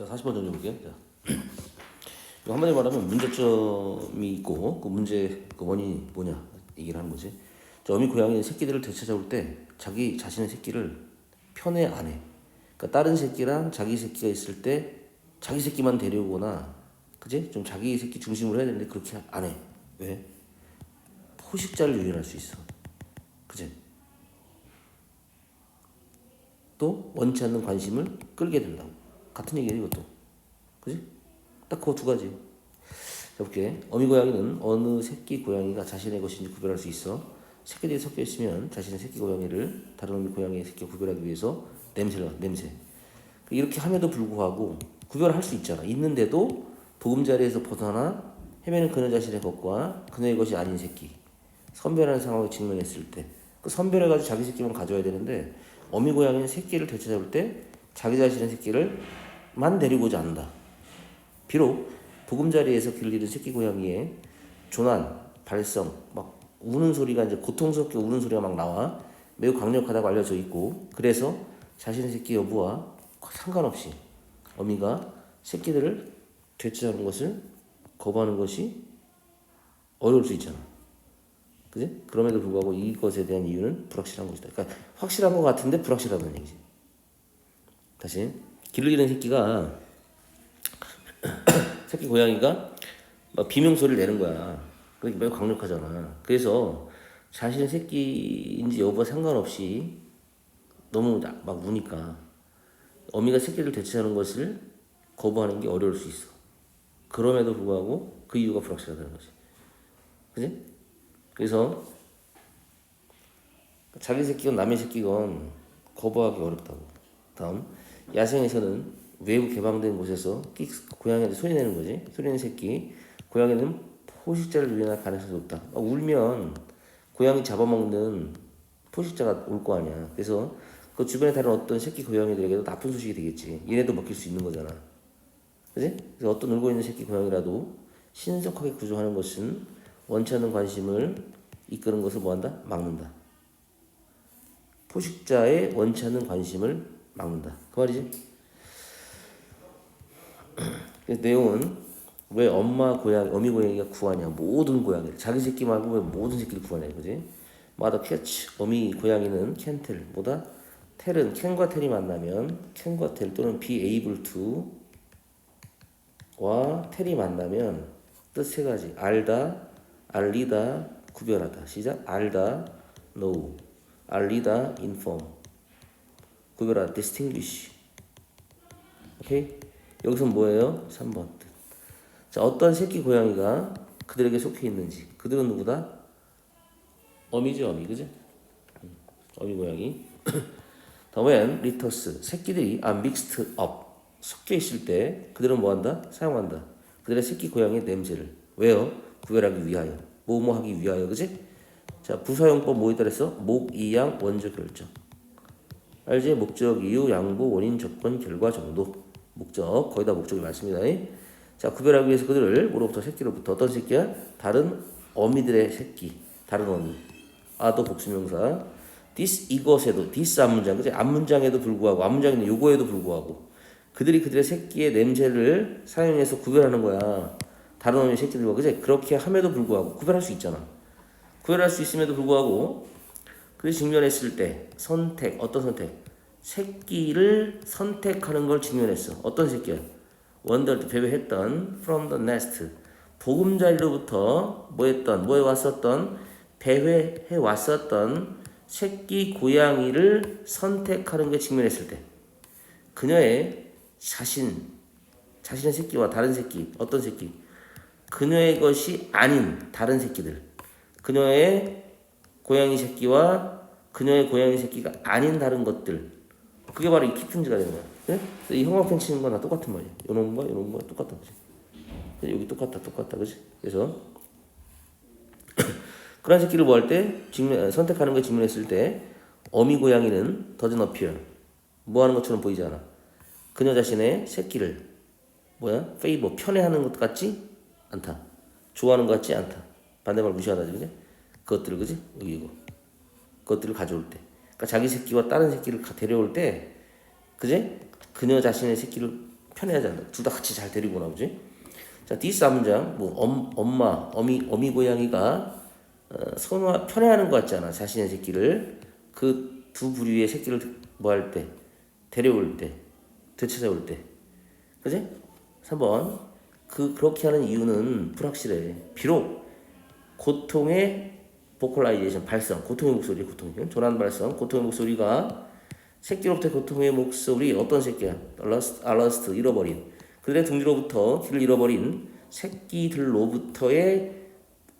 자, 40번 정리 볼게요. 자. 이거 한마디로 말하면 문제점이 있고 그 문제 그 원인이 뭐냐 얘기를 하는 거지. 자, 어미 고양이는 새끼들을 되찾아올 때 자기 자신의 새끼를 편애 안 해. 그러니까 다른 새끼랑 자기 새끼가 있을 때 자기 새끼만 데려오거나 그지? 좀 자기 새끼 중심으로 해야 되는데 그렇게 안 해. 왜? 포식자를 유인할 수 있어. 그지? 또 원치 않는 관심을 끌게 된다고. 같은 얘기예요, 이것도. 그지? 딱 그거 두 가지. 자, 볼게. 어미 고양이는 어느 새끼 고양이가 자신의 것인지 구별할 수 있어. 새끼들이 섞여 있으면 자신의 새끼 고양이를 다른 어미 고양이의 새끼와 구별하기 위해서 냄새를 나, 냄새. 이렇게 함에도 불구하고 구별할 수 있잖아. 있는데도 보금자리에서 벗어나 헤매는 그녀 자신의 것과 그녀의 것이 아닌 새끼. 선별하는 상황에 직면했을 때. 그 선별해가지고 자기 새끼만 가져야 되는데 어미 고양이는 새끼를 되찾아올 때 자기 자신의 새끼를 만 데리고자 한다. 비록 보금자리에서 길리는 새끼 고양이의 조난, 발성, 막 우는 소리가 이제 고통스럽게 우는 소리가 막 나와 매우 강력하다고 알려져 있고 그래서 자신의 새끼 여부와 상관없이 어미가 새끼들을 되찾아오는 것을 거부하는 것이 어려울 수 있잖아. 그지? 그럼에도 불구하고 이것에 대한 이유는 불확실한 것이다. 그러니까 확실한 것 같은데 불확실하다는 얘기지. 다시 잃은 새끼가 새끼 고양이가 막 비명 소리를 내는 거야. 그게 매우 강력하잖아. 그래서 자신의 새끼인지 여부와 상관없이 너무 나- 막 우니까 어미가 새끼를 되찾아오는 것을 거부하는 게 어려울 수 있어. 그럼에도 불구하고 그 이유가 불확실하다는 거지. 그지? 그래서 자기 새끼건 남의 새끼건 거부하기 어렵다고. 다음 야생에서는 외부 개방된 곳에서 끽 고양이한테 소리 내는 거지. 소리 내는 새끼. 고양이는 포식자를 유인할 가능성이 높다. 막 울면 고양이 잡아먹는 포식자가 올 거 아니야. 그래서 그 주변에 다른 어떤 새끼 고양이들에게도 나쁜 소식이 되겠지. 얘네도 먹힐 수 있는 거잖아. 그지? 그래서 어떤 울고 있는 새끼 고양이라도 신속하게 구조하는 것은 원치 않는 관심을 이끄는 것을 뭐한다? 막는다. 포식자의 원치 않는 관심을 막는다. 그 말이지. 그래서 내용은 왜 엄마 고양이, 어미 고양이가 구하냐? 모든 고양이를 자기 새끼 말고 왜 모든 새끼를 구하냐 이거지. 마더 캐치 어미 고양이는 캔텔 뭐다? 텔은 캔과 텔이 만나면 캔과 텔 또는 be able to 와 텔이 만나면 뜻 세 가지 알다, 알리다, 구별하다. 시작 알다, know, 알리다, inform, 구별하다, distinguish. 오케이? 여기서 뭐예요? 3번 뜻. 자, 어떤 새끼 고양이가 그들에게 속해 있는지. 그들은 누구다? 어미지 어미, 그지? 음, 어미 고양이. 다음엔 리터스 새끼들이 are mixed up 섞여 있을 때 그들은 뭐 한다? 사용한다. 그들의 새끼 고양이의 냄새를 왜요? 구별하기 위하여 뭐뭐 하기 위하여 그지? 자 부사용법 뭐 있다 그랬어? 목, 이양, 원조, 결정 알지? 목적, 이유, 양보, 원인, 조건, 결과, 정도. 목적. 거의 다 목적이 많습니다. 자 구별하기 위해서 그들을 뭐로부터 새끼로부터 어떤 새끼야? 다른 어미들의 새끼. 다른 어미. 아도 복수명사. This 이것에도 this 앞문장 그지 앞문장에도 불구하고 앞문장에는 요거에도 불구하고 그들이 그들의 새끼의 냄새를 사용해서 구별하는 거야. 다른 어미 새끼들과 그지 그렇게 함에도 불구하고 구별할 수 있잖아. 구별할 수 있음에도 불구하고 그 직면했을 때 선택 어떤 선택? 새끼를 선택하는 걸 직면했어. 어떤 새끼야? 원더 배회했던 from the nest. 보금자리로부터 뭐했던 뭐해 왔었던 배회해 왔었던 새끼 고양이를 선택하는 게 직면했을 때. 그녀의 자신 자신의 새끼와 다른 새끼 어떤 새끼? 그녀의 것이 아닌 다른 새끼들. 그녀의 고양이 새끼와 그녀의 고양이 새끼가 아닌 다른 것들. 그게 바로 이 키튼즈가 되는 거야. 네? 이 형광펜 치는 거나 똑같은 말이야. 요런 거 요런 거 똑같다 그지? 여기 똑같다 똑같다 그지? 그래서 그런 새끼를 뭐할때 직면 선택하는 거 직면했을 때 어미 고양이는 doesn't appear 뭐 하는 것처럼 보이지 않아. 그녀 자신의 새끼를 뭐야? favor 편애하는 것 같지 않다. 좋아하는 것 같지 않다. 반대말 무시하다지 그지 그것들을 그지 여기 이거 그것들을 가져올 때 그러니까 자기 새끼와 다른 새끼를 가- 데려올 때 그지 그녀 자신의 새끼를 편해하지 않아. 둘다 같이 잘 데리고 나오지. 자, 디스 앞문장 뭐 엄, 엄마, 어미, 어미 고양이가 어, 선호 편애하는 것 같잖아. 자신의 새끼를 그 두 부류의 새끼를 뭐 할 때, 데려올 때, 되찾아올 때, 그지? 3번 그 그렇게 하는 이유는 불확실해. 비록 고통의 보컬라이제이션 발성, 고통의 목소리, 고통, 조난 발성, 고통의 목소리가 새끼로부터 고통의 목소리 어떤 새끼야? 알러스트, 알러스트 잃어버린 그들의 둥지로부터 길을 잃어버린 새끼들로부터의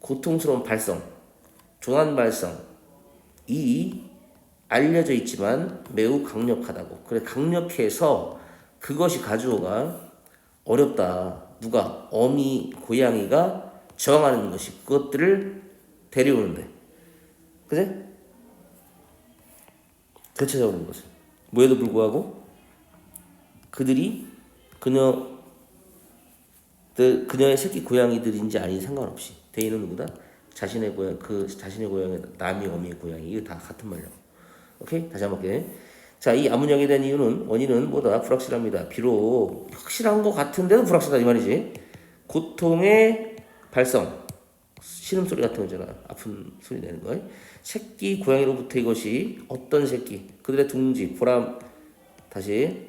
고통스러운 발성, 조난 발성 이 알려져 있지만 매우 강력하다고. 그래 강력해서 그것이 가져오가 어렵다. 누가 어미 고양이가 저항하는 것이 그것들을 데려오는데, 그제? 되찾아오는 것은 뭐에도 불구하고 그들이 그녀 그 그녀의 새끼 고양이들인지 아닌지 상관없이 대인은 누구다? 자신의 고양 그 자신의 고양이 남이 어미의 고양이 이거 다 같은 말이라고. 오케이 다시 한번 볼게. 자 이 암문형에 대한 이유는 원인은 뭐다 불확실합니다. 비록 확실한 것 같은데도 불확실하다 이 말이지. 고통의 발성 신음 소리 같은 거잖아. 아픈 소리 내는 거. 새끼 고양이로부터 이것이 어떤 새끼? 그들의 둥지 보람. 다시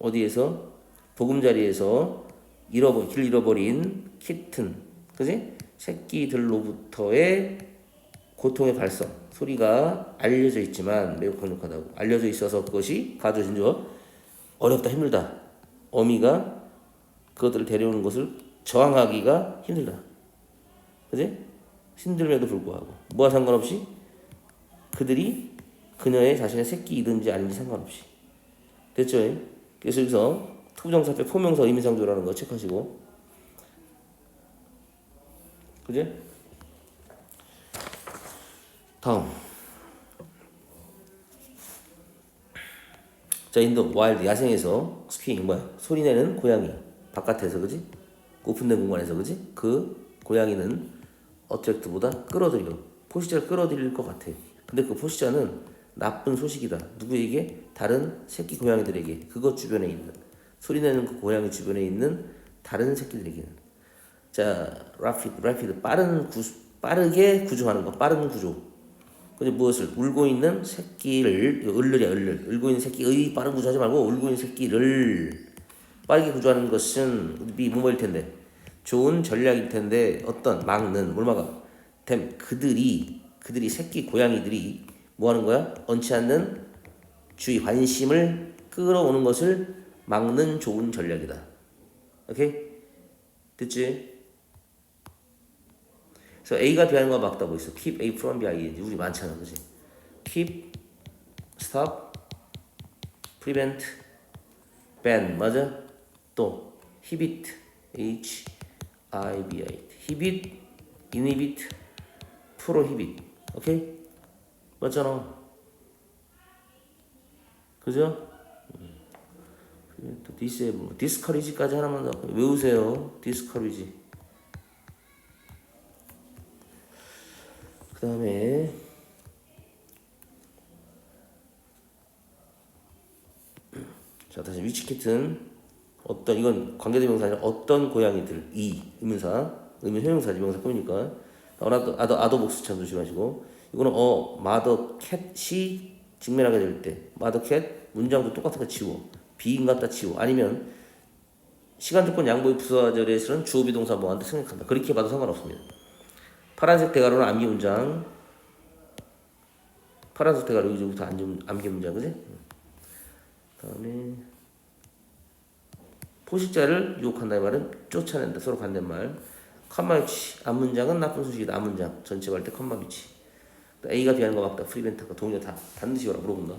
어디에서? 보금자리에서 잃어버 길 잃어버린 키튼. 그지? 새끼들로부터의 고통의 발성. 소리가 알려져 있지만 매우 강력하다고. 알려져 있어서 그것이 가져진 줄 어렵다 힘들다. 어미가 그것들을 데려오는 것을 저항하기가 힘들다 그지 힘듦에도 불구하고 뭐와 상관없이 그들이 그녀의 자신의 새끼이든지 아닌지 상관없이 됐죠? 그래서 여기서 투부정사 앞에 포명사 의미상조라는 거 체크하시고 그지? 다음 자 인도 와일드 야생에서 스피잉 뭐야 소리내는 고양이 바깥에서 그지? 오픈된 공간에서 그지? 그 고양이는 어택트보다 끌어들여 포시자를 끌어들일 것 같아. 근데 그 포시자는 나쁜 소식이다. 누구에게? 다른 새끼 고양이들에게. 그것 주변에 있는 소리내는 그 고양이 주변에 있는 다른 새끼들에게는. 자, 라피드, 라피드 빠른 구 빠르게 구조하는 거, 빠른 구조. 근데 무엇을 울고 있는 새끼를 을르야 을르 울고 있는 새끼의 빠른 구조하지 말고 울고 있는 새끼를 빠르게 구조하는 것은 미 뭐일 텐데 좋은 전략일 텐데 어떤 막는 뭘 막아? 됨 그들이 그들이 새끼 고양이들이 뭐 하는 거야? 얹지 않는 주의 관심을 끌어오는 것을 막는 좋은 전략이다. 오케이? 됐지? 그래서 A가 비하는 거 막다고 있어. Keep A from behind. 우리 많잖아, 그지? Keep, stop, prevent, ban. 맞아? 또 inhibit, H, I, B, I. inhibit, prohibit. 오케이? 맞잖아. 그죠? 음. 또 disable, discourage까지 하나만 더 외우세요. discourage. 그 다음에 자 다시 위치키튼 어떤 이건 관계대명사 아니라 어떤 고양이들 이 의문사 의문 형용사지 명사 꾸미니까 아도 아도 아도복스 참 조심하시고 이거는 어 마더 캣이 직면하게 될 때 마더 캣 문장도 똑같은 거 지워 비인 같다 지워 아니면 시간 조건 양보의 부사절에서는 주어 비동사 뭐한테 생각한다 그렇게 봐도 상관없습니다. 파란색 대가로는 암기 문장. 파란색 대가로 여기부터 암기 문장 그지? 다음에 포식자를 유혹한다는 말은 쫓아낸다 서로 반대말. 컴마 위치 앞 문장은 나쁜 소식이다 앞 문장 전체 말때 컴마 위치. A가 비하는 거 같다 프리벤트가 동료 다 반드시 오라 물어본다.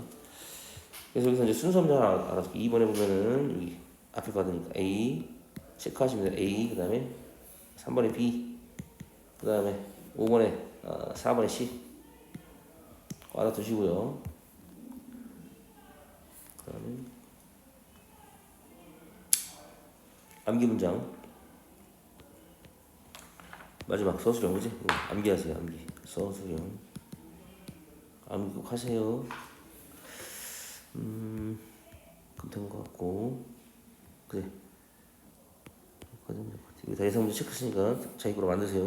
그래서 여기서 이제 순서 문장 하나 알아서 2번에 보면은 여기 앞에 받으니까 A 체크하시면 돼요. A 그 다음에 3번에 B 그 다음에 5번에 어, 4번에 C 알아두시고요. 그 다음에 암기 문장 마지막 서술형 그지? 응, 암기하세요 암기 서술형 암기 꼭 하세요 음 그럼 된것 같고 그래. 과정 이거 다 예상 문제 체크했으니까 자기 거로 만드세요.